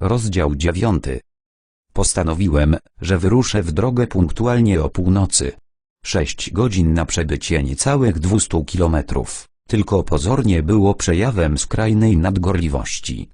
Rozdział dziewiąty. Postanowiłem, że wyruszę w drogę punktualnie o północy. Sześć godzin na przebycie niecałych 200 kilometrów, tylko pozornie było przejawem skrajnej nadgorliwości.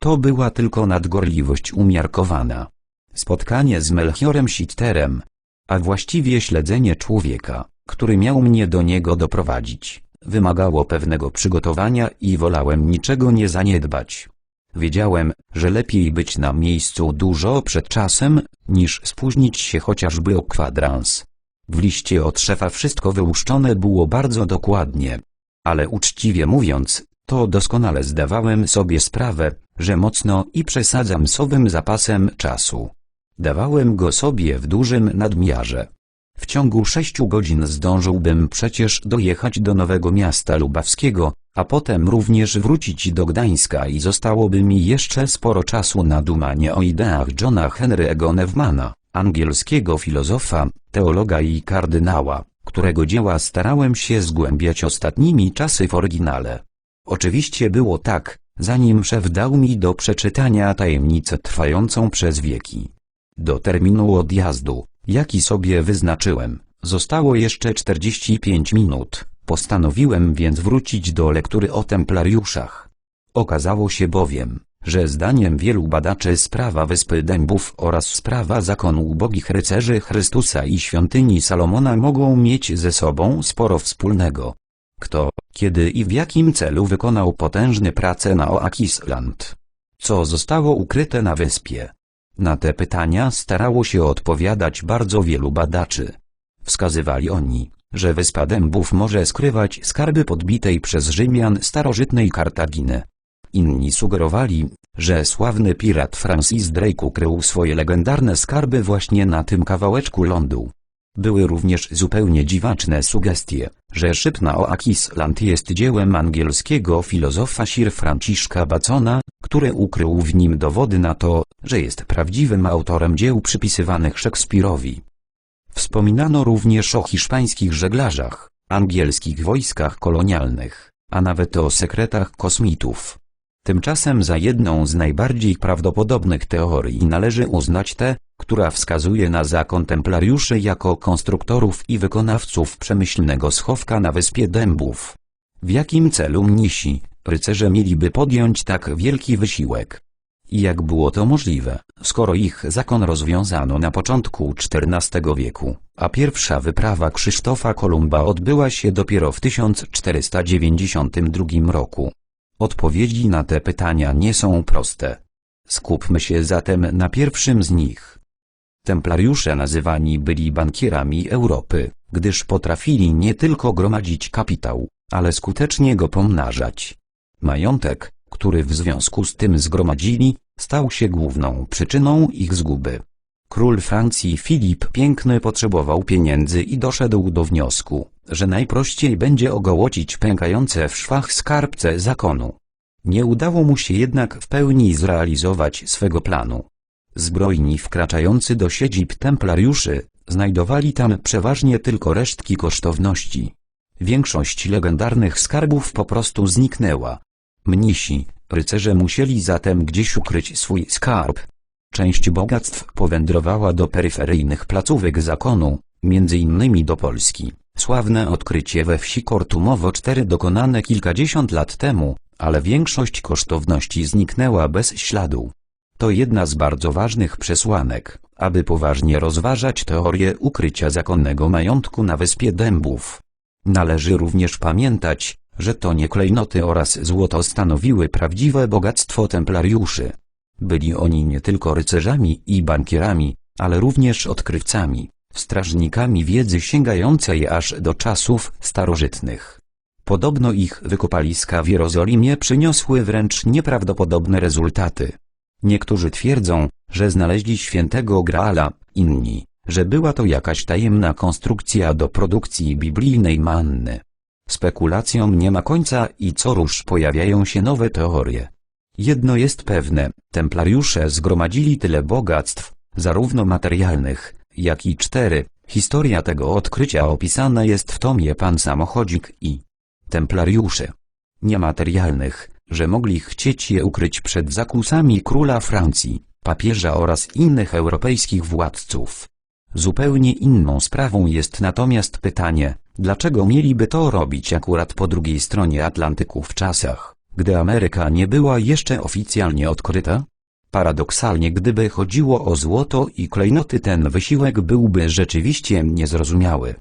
To była tylko nadgorliwość umiarkowana. Spotkanie z Melchiorem Sitterem, a właściwie śledzenie człowieka, który miał mnie do niego doprowadzić, wymagało pewnego przygotowania i wolałem niczego nie zaniedbać. Wiedziałem, że lepiej być na miejscu dużo przed czasem, niż spóźnić się chociażby o kwadrans. W liście od szefa wszystko wyłuszczone było bardzo dokładnie. Ale uczciwie mówiąc, to doskonale zdawałem sobie sprawę, że mocno i przesadzam z zapasem czasu. Dawałem go sobie w dużym nadmiarze. W ciągu sześciu godzin zdążyłbym przecież dojechać do Nowego Miasta Lubawskiego, a potem również wrócić do Gdańska i zostałoby mi jeszcze sporo czasu na dumanie o ideach Johna Henry'ego Newmana, angielskiego filozofa, teologa i kardynała, którego dzieła starałem się zgłębiać ostatnimi czasy w oryginale. Oczywiście było tak, zanim szef dał mi do przeczytania tajemnicę trwającą przez wieki. Do terminu odjazdu, jaki sobie wyznaczyłem, zostało jeszcze 45 minut. Postanowiłem więc wrócić do lektury o templariuszach. Okazało się bowiem, że zdaniem wielu badaczy sprawa Wyspy Dębów oraz sprawa zakonu ubogich rycerzy Chrystusa i świątyni Salomona mogą mieć ze sobą sporo wspólnego. Kto, kiedy i w jakim celu wykonał potężne prace na Oakisland? Co zostało ukryte na wyspie? Na te pytania starało się odpowiadać bardzo wielu badaczy. Wskazywali oni, że Wyspa Dębów może skrywać skarby podbitej przez Rzymian starożytnej Kartaginy. Inni sugerowali, że sławny pirat Francis Drake ukrył swoje legendarne skarby właśnie na tym kawałeczku lądu. Były również zupełnie dziwaczne sugestie, że szyb na Oakisland jest dziełem angielskiego filozofa Sir Franciszka Bacona, który ukrył w nim dowody na to, że jest prawdziwym autorem dzieł przypisywanych Szekspirowi. Wspominano również o hiszpańskich żeglarzach, angielskich wojskach kolonialnych, a nawet o sekretach kosmitów. Tymczasem za jedną z najbardziej prawdopodobnych teorii należy uznać tę, która wskazuje na zakon templariuszy jako konstruktorów i wykonawców przemyślnego schowka na wyspie Dębów. W jakim celu mnisi, rycerze mieliby podjąć tak wielki wysiłek? I jak było to możliwe, skoro ich zakon rozwiązano na początku XIV wieku, a pierwsza wyprawa Krzysztofa Kolumba odbyła się dopiero w 1492 roku? Odpowiedzi na te pytania nie są proste. Skupmy się zatem na pierwszym z nich. Templariusze nazywani byli bankierami Europy, gdyż potrafili nie tylko gromadzić kapitał, ale skutecznie go pomnażać. Majątek, który w związku z tym zgromadzili, stał się główną przyczyną ich zguby. Król Francji Filip Piękny potrzebował pieniędzy i doszedł do wniosku, że najprościej będzie ogołocić pękające w szwach skarbce zakonu. Nie udało mu się jednak w pełni zrealizować swego planu. Zbrojni wkraczający do siedzib templariuszy, znajdowali tam przeważnie tylko resztki kosztowności. Większość legendarnych skarbów po prostu zniknęła. Mnisi, rycerze musieli zatem gdzieś ukryć swój skarb. Część bogactw powędrowała do peryferyjnych placówek zakonu, między innymi do Polski. Sławne odkrycie we wsi Kortumowo 4 dokonane kilkadziesiąt lat temu, ale większość kosztowności zniknęła bez śladu. To jedna z bardzo ważnych przesłanek, aby poważnie rozważać teorię ukrycia zakonnego majątku na Wyspie Dębów. Należy również pamiętać, że to nie klejnoty oraz złoto stanowiły prawdziwe bogactwo templariuszy. Byli oni nie tylko rycerzami i bankierami, ale również odkrywcami, strażnikami wiedzy sięgającej aż do czasów starożytnych. Podobno ich wykopaliska w Jerozolimie przyniosły wręcz nieprawdopodobne rezultaty. Niektórzy twierdzą, że znaleźli świętego Graala, inni, że była to jakaś tajemna konstrukcja do produkcji biblijnej manny. Spekulacjom nie ma końca i co rusz pojawiają się nowe teorie. Jedno jest pewne, templariusze zgromadzili tyle bogactw, zarówno materialnych, jak i cztery. Historia tego odkrycia opisana jest w tomie Pan Samochodzik i Templariusze. Niematerialnych, że mogli chcieć je ukryć przed zakusami króla Francji, papieża oraz innych europejskich władców. Zupełnie inną sprawą jest natomiast pytanie, dlaczego mieliby to robić akurat po drugiej stronie Atlantyku w czasach, gdy Ameryka nie była jeszcze oficjalnie odkryta? Paradoksalnie gdyby chodziło o złoto i klejnoty ten wysiłek byłby rzeczywiście niezrozumiały.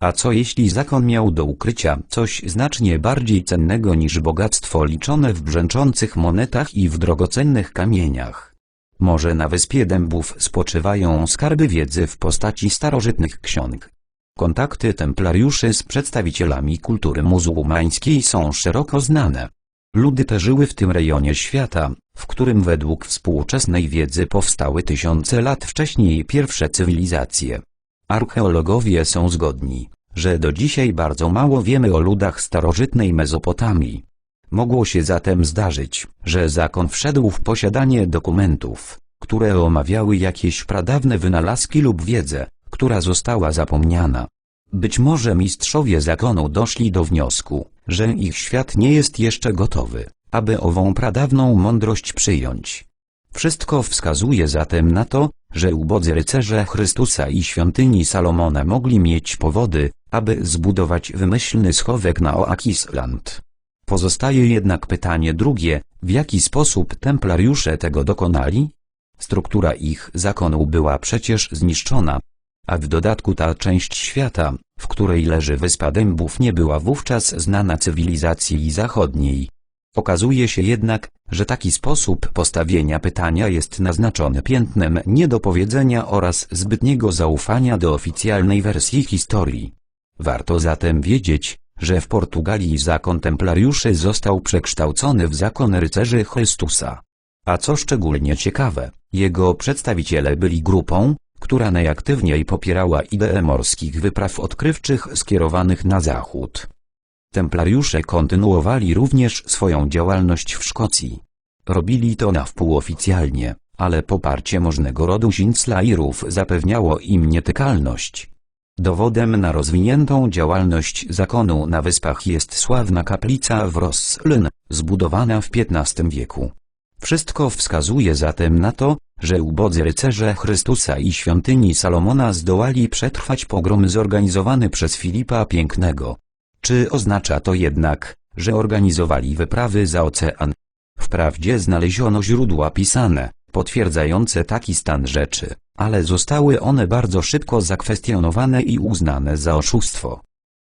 A co jeśli zakon miał do ukrycia coś znacznie bardziej cennego niż bogactwo liczone w brzęczących monetach i w drogocennych kamieniach? Może na wyspie dębów spoczywają skarby wiedzy w postaci starożytnych ksiąg. Kontakty templariuszy z przedstawicielami kultury muzułmańskiej są szeroko znane. Ludy te żyły w tym rejonie świata, w którym według współczesnej wiedzy powstały tysiące lat wcześniej pierwsze cywilizacje. Archeologowie są zgodni, że do dzisiaj bardzo mało wiemy o ludach starożytnej Mezopotamii. Mogło się zatem zdarzyć, że zakon wszedł w posiadanie dokumentów, które omawiały jakieś pradawne wynalazki lub wiedzę, która została zapomniana. Być może mistrzowie zakonu doszli do wniosku, że ich świat nie jest jeszcze gotowy, aby ową pradawną mądrość przyjąć. Wszystko wskazuje zatem na to, że ubodzy rycerze Chrystusa i świątyni Salomona mogli mieć powody, aby zbudować wymyślny schowek na Oakisland. Pozostaje jednak pytanie drugie, w jaki sposób templariusze tego dokonali? Struktura ich zakonu była przecież zniszczona, a w dodatku ta część świata, w której leży wyspa dębów nie była wówczas znana cywilizacji zachodniej. Okazuje się jednak, że taki sposób postawienia pytania jest naznaczony piętnem niedopowiedzenia oraz zbytniego zaufania do oficjalnej wersji historii. Warto zatem wiedzieć, że w Portugalii zakon templariuszy został przekształcony w zakon rycerzy Chrystusa. A co szczególnie ciekawe, jego przedstawiciele byli grupą, która najaktywniej popierała ideę morskich wypraw odkrywczych skierowanych na zachód. Templariusze kontynuowali również swoją działalność w Szkocji. Robili to na wpół oficjalnie, ale poparcie możnego rodu Sinclairów zapewniało im nietykalność. Dowodem na rozwiniętą działalność zakonu na wyspach jest sławna kaplica w Rosslyn, zbudowana w XV wieku. Wszystko wskazuje zatem na to, że ubodzy rycerze Chrystusa i świątyni Salomona zdołali przetrwać pogrom zorganizowany przez Filipa Pięknego. Czy oznacza to jednak, że organizowali wyprawy za ocean? Wprawdzie znaleziono źródła pisane, potwierdzające taki stan rzeczy, ale zostały one bardzo szybko zakwestionowane i uznane za oszustwo.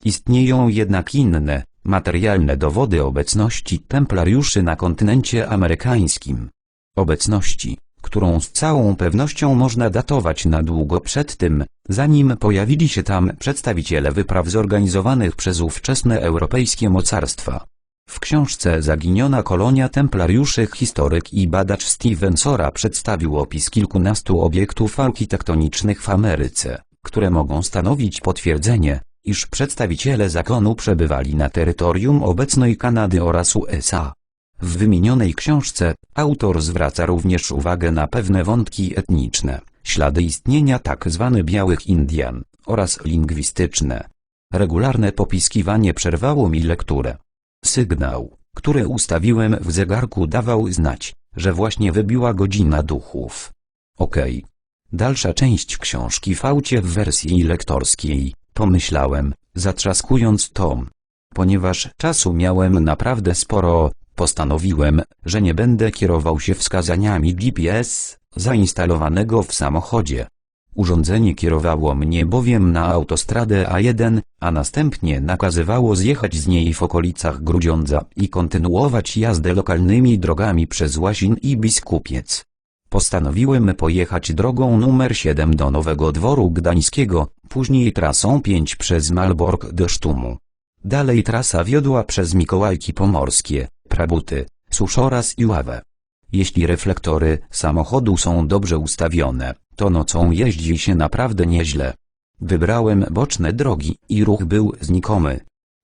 Istnieją jednak inne, materialne dowody obecności templariuszy na kontynencie amerykańskim. Obecności, którą z całą pewnością można datować na długo przed tym, zanim pojawili się tam przedstawiciele wypraw zorganizowanych przez ówczesne europejskie mocarstwa. W książce Zaginiona kolonia templariuszy historyk i badacz Steven Sora przedstawił opis kilkunastu obiektów architektonicznych w Ameryce, które mogą stanowić potwierdzenie, iż przedstawiciele zakonu przebywali na terytorium obecnej Kanady oraz USA. W wymienionej książce autor zwraca również uwagę na pewne wątki etniczne, ślady istnienia tzw. białych Indian oraz lingwistyczne. Regularne popiskiwanie przerwało mi lekturę. Sygnał, który ustawiłem w zegarku dawał znać, że właśnie wybiła godzina duchów. Okej. Dalsza część książki fałcie w wersji lektorskiej, pomyślałem, zatrzaskując tom. Ponieważ czasu miałem naprawdę sporo, postanowiłem, że nie będę kierował się wskazaniami GPS, zainstalowanego w samochodzie. Urządzenie kierowało mnie bowiem na autostradę A1, a następnie nakazywało zjechać z niej w okolicach Grudziądza i kontynuować jazdę lokalnymi drogami przez Łasin i Biskupiec. Postanowiłem pojechać drogą numer 7 do Nowego Dworu Gdańskiego, później trasą 5 przez Malbork do Sztumu. Dalej trasa wiodła przez Mikołajki Pomorskie, Prabuty, Suszoraz i Ławę. Jeśli reflektory samochodu są dobrze ustawione, to nocą jeździ się naprawdę nieźle. Wybrałem boczne drogi i ruch był znikomy.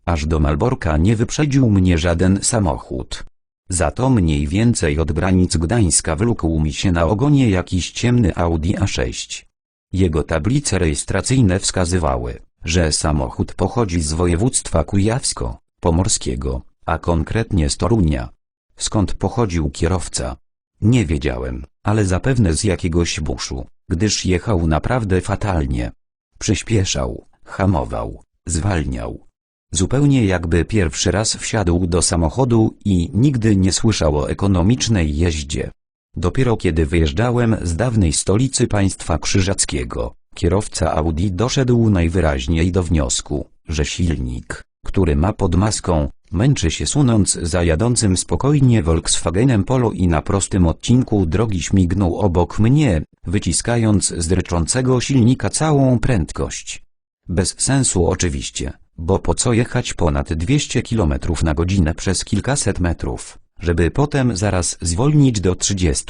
Aż do Malborka nie wyprzedził mnie żaden samochód. Za to mniej więcej od granic Gdańska wlókł mi się na ogonie jakiś ciemny Audi A6. Jego tablice rejestracyjne wskazywały, że samochód pochodzi z województwa kujawsko-pomorskiego, a konkretnie z Torunia. Skąd pochodził kierowca? Nie wiedziałem, ale zapewne z jakiegoś buszu, gdyż jechał naprawdę fatalnie. Przyspieszał, hamował, zwalniał. Zupełnie jakby pierwszy raz wsiadł do samochodu i nigdy nie słyszał o ekonomicznej jeździe. Dopiero kiedy wyjeżdżałem z dawnej stolicy państwa krzyżackiego, kierowca Audi doszedł najwyraźniej do wniosku, że silnik, który ma pod maską, męczy się sunąc za jadącym spokojnie Volkswagenem Polo i na prostym odcinku drogi śmignął obok mnie, wyciskając z ryczącego silnika całą prędkość. Bez sensu oczywiście, bo po co jechać ponad 200 km na godzinę przez kilkaset metrów, żeby potem zaraz zwolnić do 30,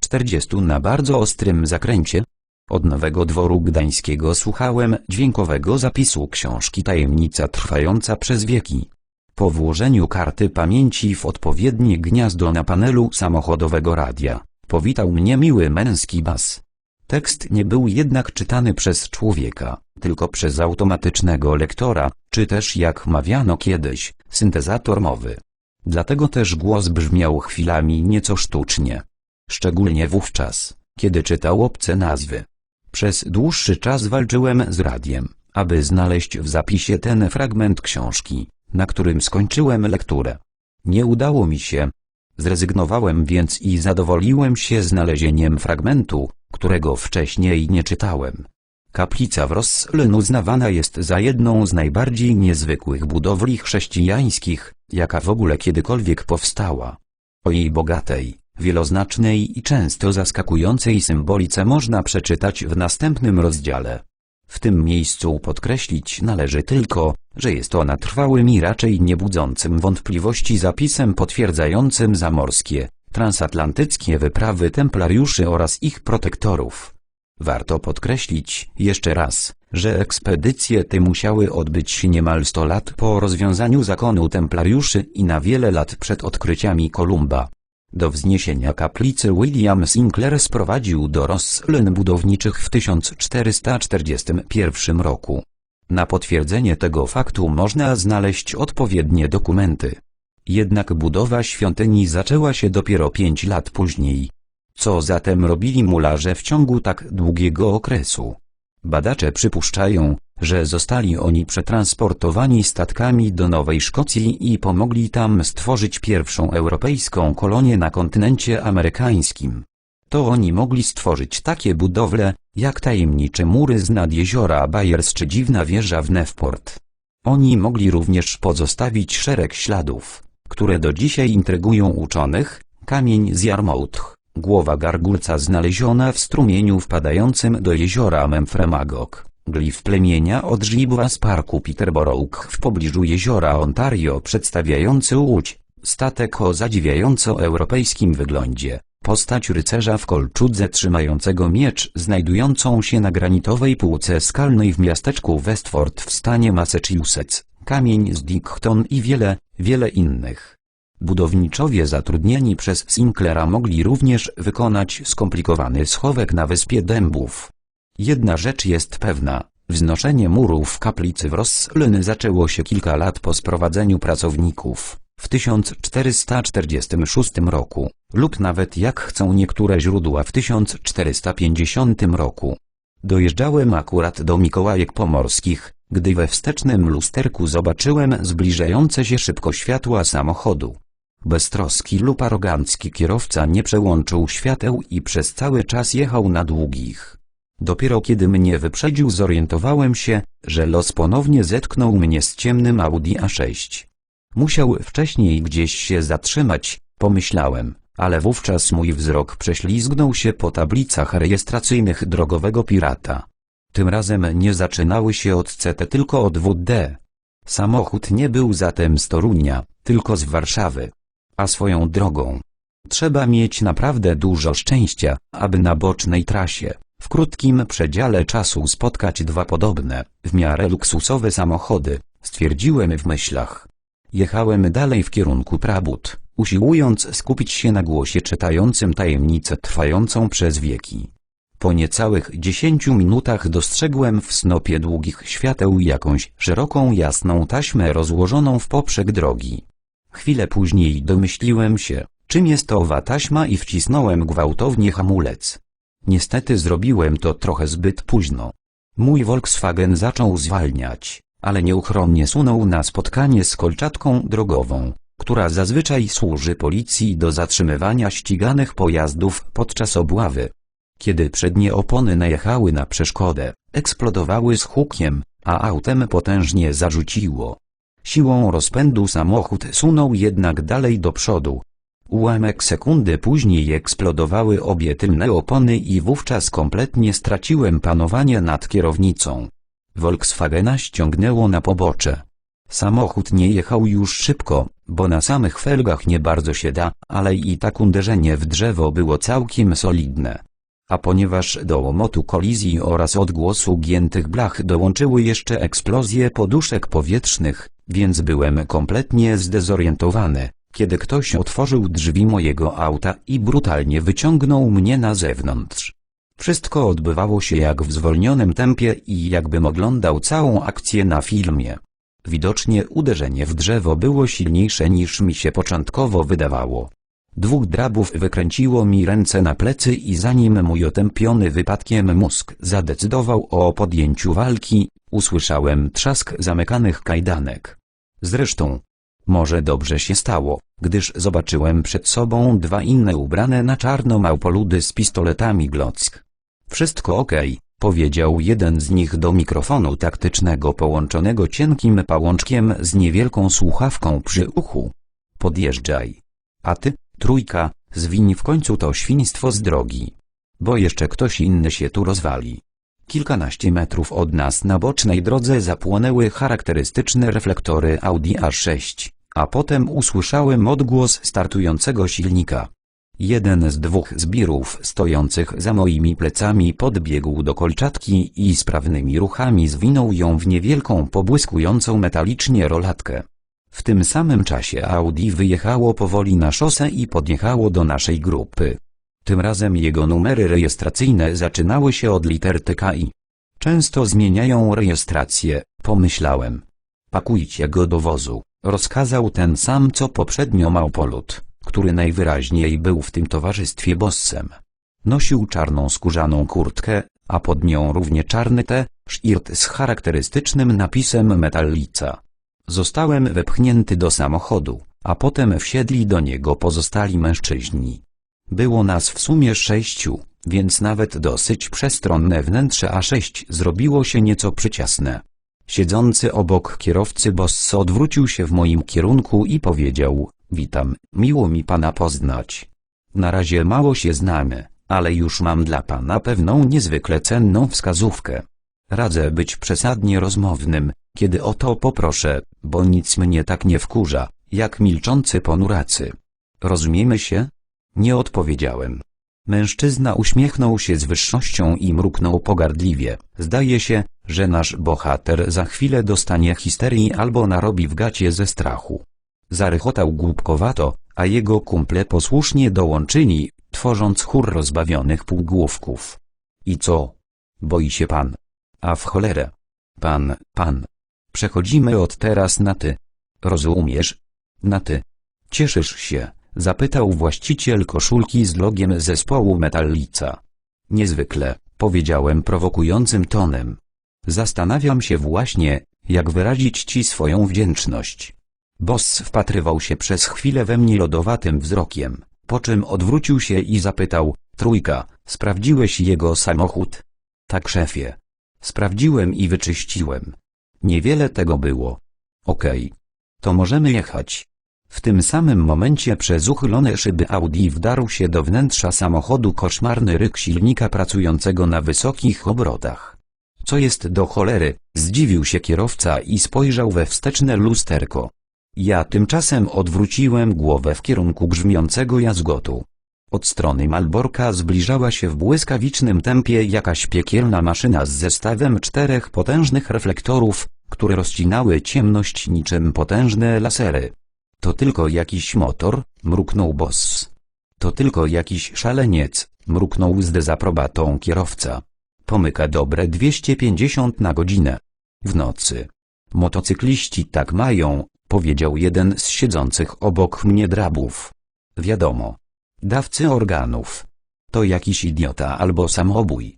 40 na bardzo ostrym zakręcie? Od Nowego Dworu Gdańskiego słuchałem dźwiękowego zapisu książki Tajemnica trwająca przez wieki. Po włożeniu karty pamięci w odpowiednie gniazdo na panelu samochodowego radia, powitał mnie miły męski bas. Tekst nie był jednak czytany przez człowieka, tylko przez automatycznego lektora, czy też jak mawiano kiedyś, syntezator mowy. Dlatego też głos brzmiał chwilami nieco sztucznie. Szczególnie wówczas, kiedy czytał obce nazwy. Przez dłuższy czas walczyłem z radiem, aby znaleźć w zapisie ten fragment książki, na którym skończyłem lekturę. Nie udało mi się. Zrezygnowałem więc i zadowoliłem się znalezieniem fragmentu, którego wcześniej nie czytałem. Kaplica w Rosslyn uznawana jest za jedną z najbardziej niezwykłych budowli chrześcijańskich, jaka w ogóle kiedykolwiek powstała. O jej bogatej, wieloznacznej i często zaskakującej symbolice można przeczytać w następnym rozdziale. W tym miejscu podkreślić należy tylko, że jest ona trwałym i raczej niebudzącym wątpliwości zapisem potwierdzającym zamorskie, transatlantyckie wyprawy templariuszy oraz ich protektorów. Warto podkreślić, jeszcze raz, że ekspedycje te musiały odbyć się niemal 100 lat po rozwiązaniu zakonu templariuszy i na wiele lat przed odkryciami Kolumba. Do wzniesienia kaplicy William Sinclair sprowadził do roslin budowniczych w 1441 roku. Na potwierdzenie tego faktu można znaleźć odpowiednie dokumenty. Jednak budowa świątyni zaczęła się dopiero pięć lat później. Co zatem robili mularze w ciągu tak długiego okresu? Badacze przypuszczają, że zostali oni przetransportowani statkami do Nowej Szkocji i pomogli tam stworzyć pierwszą europejską kolonię na kontynencie amerykańskim. To oni mogli stworzyć takie budowle, jak tajemnicze mury z nad jeziora Byers czy dziwna wieża w Newport. Oni mogli również pozostawić szereg śladów, które do dzisiaj intrygują uczonych, kamień z Jarmouth, głowa gargulca znaleziona w strumieniu wpadającym do jeziora Memfremagog, glif plemienia odżibła z parku Peterborough w pobliżu jeziora Ontario przedstawiający łódź, statek o zadziwiająco europejskim wyglądzie, postać rycerza w kolczudze trzymającego miecz znajdującą się na granitowej półce skalnej w miasteczku Westford w stanie Massachusetts, kamień z Dickton i wiele, wiele innych. Budowniczowie zatrudnieni przez Sinclaira mogli również wykonać skomplikowany schowek na wyspie Dębów. Jedna rzecz jest pewna, wznoszenie murów kaplicy w Rosslyn zaczęło się kilka lat po sprowadzeniu pracowników, w 1446 roku, lub nawet jak chcą niektóre źródła w 1450 roku. Dojeżdżałem akurat do Mikołajek Pomorskich, gdy we wstecznym lusterku zobaczyłem zbliżające się szybko światła samochodu. Beztroski lub arogancki kierowca nie przełączył świateł i przez cały czas jechał na długich. Dopiero kiedy mnie wyprzedził zorientowałem się, że los ponownie zetknął mnie z ciemnym Audi A6. Musiał wcześniej gdzieś się zatrzymać, pomyślałem, ale wówczas mój wzrok prześlizgnął się po tablicach rejestracyjnych drogowego pirata. Tym razem nie zaczynały się od CT tylko od WD. Samochód nie był zatem z Torunia, tylko z Warszawy. A swoją drogą. Trzeba mieć naprawdę dużo szczęścia, aby na bocznej trasie, w krótkim przedziale czasu spotkać dwa podobne, w miarę luksusowe samochody, stwierdziłem w myślach. Jechałem dalej w kierunku Prabut, usiłując skupić się na głosie czytającym tajemnicę trwającą przez wieki. Po niecałych dziesięciu minutach dostrzegłem w snopie długich świateł jakąś szeroką jasną taśmę rozłożoną w poprzek drogi. Chwilę później domyśliłem się, czym jest owa taśma i wcisnąłem gwałtownie hamulec. Niestety zrobiłem to trochę zbyt późno. Mój Volkswagen zaczął zwalniać, ale nieuchronnie sunął na spotkanie z kolczatką drogową, która zazwyczaj służy policji do zatrzymywania ściganych pojazdów podczas obławy. Kiedy przednie opony najechały na przeszkodę, eksplodowały z hukiem, a autem potężnie zarzuciło. Siłą rozpędu samochód sunął jednak dalej do przodu. Ułamek sekundy później eksplodowały obie tylne opony i wówczas kompletnie straciłem panowanie nad kierownicą. Volkswagena ściągnęło na pobocze. Samochód nie jechał już szybko, bo na samych felgach nie bardzo się da, ale i tak uderzenie w drzewo było całkiem solidne. A ponieważ do łomotu kolizji oraz odgłosu giętych blach dołączyły jeszcze eksplozje poduszek powietrznych, więc byłem kompletnie zdezorientowany, kiedy ktoś otworzył drzwi mojego auta i brutalnie wyciągnął mnie na zewnątrz. Wszystko odbywało się jak w zwolnionym tempie i jakbym oglądał całą akcję na filmie. Widocznie uderzenie w drzewo było silniejsze niż mi się początkowo wydawało. Dwóch drabów wykręciło mi ręce na plecy i zanim mój otępiony wypadkiem mózg zadecydował o podjęciu walki, usłyszałem trzask zamykanych kajdanek. Zresztą, może dobrze się stało, gdyż zobaczyłem przed sobą dwa inne ubrane na czarno małpoludy z pistoletami Glock. Wszystko okej, powiedział jeden z nich do mikrofonu taktycznego połączonego cienkim pałączkiem z niewielką słuchawką przy uchu. Podjeżdżaj. A ty, trójka, zwiń w końcu to świństwo z drogi. Bo jeszcze ktoś inny się tu rozwali. Kilkanaście metrów od nas na bocznej drodze zapłonęły charakterystyczne reflektory Audi A6, a potem usłyszałem odgłos startującego silnika. Jeden z dwóch zbirów stojących za moimi plecami podbiegł do kolczatki i sprawnymi ruchami zwinął ją w niewielką pobłyskującą metalicznie rolatkę. W tym samym czasie Audi wyjechało powoli na szosę i podjechało do naszej grupy. Tym razem jego numery rejestracyjne zaczynały się od liter TKI. Często zmieniają rejestrację, pomyślałem. Pakujcie go do wozu, rozkazał ten sam co poprzednio Małpolut, który najwyraźniej był w tym towarzystwie bossem. Nosił czarną skórzaną kurtkę, a pod nią równie czarny t-shirt z charakterystycznym napisem Metallica. Zostałem wepchnięty do samochodu, a potem wsiedli do niego pozostali mężczyźni. Było nas w sumie sześciu, więc nawet dosyć przestronne wnętrze A6 zrobiło się nieco przyciasne. Siedzący obok kierowcy boss odwrócił się w moim kierunku i powiedział, witam, miło mi pana poznać. Na razie mało się znamy, ale już mam dla pana pewną niezwykle cenną wskazówkę. Radzę być przesadnie rozmownym, kiedy o to poproszę, bo nic mnie tak nie wkurza, jak milczący ponuracy. Rozumiemy się? Nie odpowiedziałem. Mężczyzna uśmiechnął się z wyższością i mruknął pogardliwie. Zdaje się, że nasz bohater za chwilę dostanie histerii albo narobi w gacie ze strachu. Zarychotał głupkowato, a jego kumple posłusznie dołączyli, tworząc chór rozbawionych półgłówków. I co? Boi się pan? A w cholerę. Pan, pan. Przechodzimy od teraz na ty. Rozumiesz? Na ty. Cieszysz się? Zapytał właściciel koszulki z logiem zespołu Metallica. Niezwykle, powiedziałem prowokującym tonem. Zastanawiam się właśnie, jak wyrazić ci swoją wdzięczność. Boss wpatrywał się przez chwilę we mnie lodowatym wzrokiem, po czym odwrócił się i zapytał, trójka, sprawdziłeś jego samochód? Tak szefie. Sprawdziłem i wyczyściłem. Niewiele tego było. Okej. To możemy jechać. W tym samym momencie przez uchylone szyby Audi wdarł się do wnętrza samochodu koszmarny ryk silnika pracującego na wysokich obrotach. Co jest do cholery, zdziwił się kierowca i spojrzał we wsteczne lusterko. Ja tymczasem odwróciłem głowę w kierunku grzmiącego jazgotu. Od strony Malborka zbliżała się w błyskawicznym tempie jakaś piekielna maszyna z zestawem czterech potężnych reflektorów, które rozcinały ciemność niczym potężne lasery. To tylko jakiś motor, mruknął boss. To tylko jakiś szaleniec, mruknął z dezaprobatą kierowca. Pomyka dobre 250 na godzinę. W nocy. Motocykliści tak mają, powiedział jeden z siedzących obok mnie drabów. Wiadomo. Dawcy organów. To jakiś idiota albo samobój.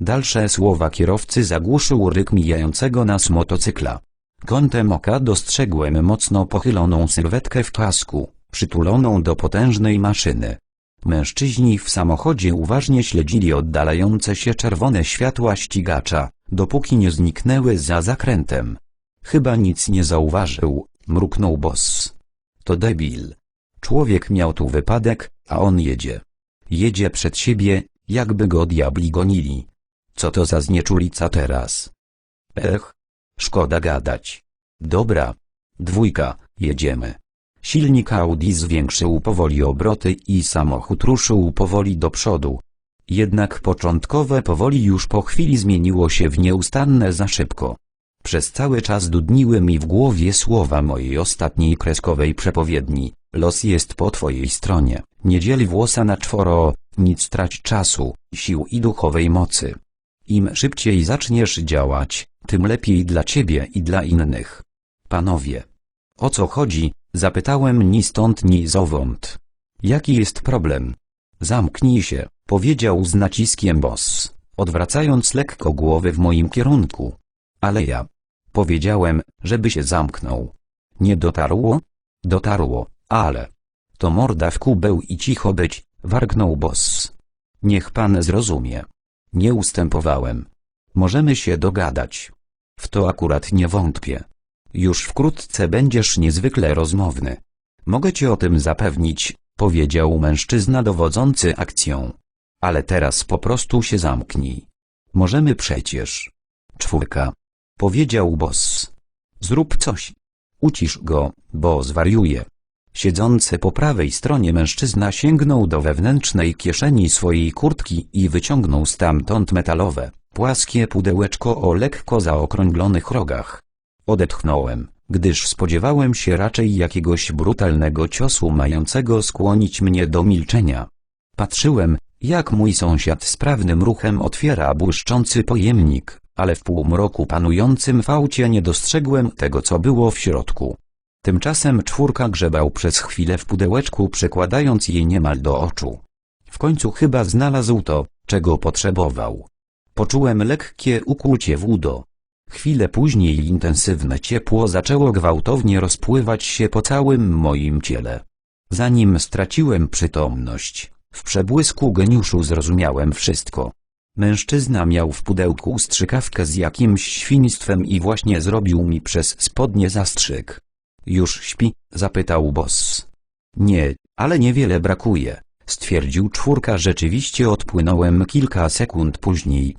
Dalsze słowa kierowcy zagłuszył ryk mijającego nas motocykla. Kątem oka dostrzegłem mocno pochyloną sylwetkę w kasku, przytuloną do potężnej maszyny. Mężczyźni w samochodzie uważnie śledzili oddalające się czerwone światła ścigacza, dopóki nie zniknęły za zakrętem. Chyba nic nie zauważył, mruknął boss. To debil. Człowiek miał tu wypadek, a on jedzie. Jedzie przed siebie, jakby go diabli gonili. Co to za znieczulica teraz? Ech, szkoda gadać. Dobra. Dwójka, jedziemy. Silnik Audi zwiększył powoli obroty i samochód ruszył powoli do przodu. Jednak początkowe powoli już po chwili zmieniło się w nieustanne za szybko. Przez cały czas dudniły mi w głowie słowa mojej ostatniej kreskowej przepowiedni. Los jest po twojej stronie. Nie dzieli włosa na czworo, nic trać czasu, sił i duchowej mocy. Im szybciej zaczniesz działać, tym lepiej dla ciebie i dla innych. Panowie. O co chodzi? Zapytałem ni stąd ni zowąd. Jaki jest problem? Zamknij się, powiedział z naciskiem boss, odwracając lekko głowę w moim kierunku. Ale ja. Powiedziałem, żeby się zamknął. Nie dotarło? Dotarło, ale. To morda w kubeł i cicho być, warknął boss. Niech pan zrozumie. Nie ustępowałem. Możemy się dogadać. W to akurat nie wątpię. Już wkrótce będziesz niezwykle rozmowny. Mogę cię o tym zapewnić, powiedział mężczyzna dowodzący akcją. Ale teraz po prostu się zamknij. Możemy przecież. Czwórka. Powiedział boss. Zrób coś. Ucisz go, bo zwariuje. Siedzący po prawej stronie mężczyzna sięgnął do wewnętrznej kieszeni swojej kurtki i wyciągnął stamtąd metalowe, płaskie pudełeczko o lekko zaokrąglonych rogach. Odetchnąłem, gdyż spodziewałem się raczej jakiegoś brutalnego ciosu mającego skłonić mnie do milczenia. Patrzyłem, jak mój sąsiad sprawnym ruchem otwiera błyszczący pojemnik, ale w półmroku panującym w aucie nie dostrzegłem tego co było w środku. Tymczasem czwórka grzebał przez chwilę w pudełeczku przekładając je niemal do oczu. W końcu chyba znalazł to, czego potrzebował. Poczułem lekkie ukłucie w udo. Chwilę później intensywne ciepło zaczęło gwałtownie rozpływać się po całym moim ciele. Zanim straciłem przytomność, w przebłysku geniuszu zrozumiałem wszystko. Mężczyzna miał w pudełku strzykawkę z jakimś świństwem i właśnie zrobił mi przez spodnie zastrzyk. Już śpi? zapytał boss. Nie, ale niewiele brakuje, stwierdził czwórka rzeczywiście odpłynąłem kilka sekund później,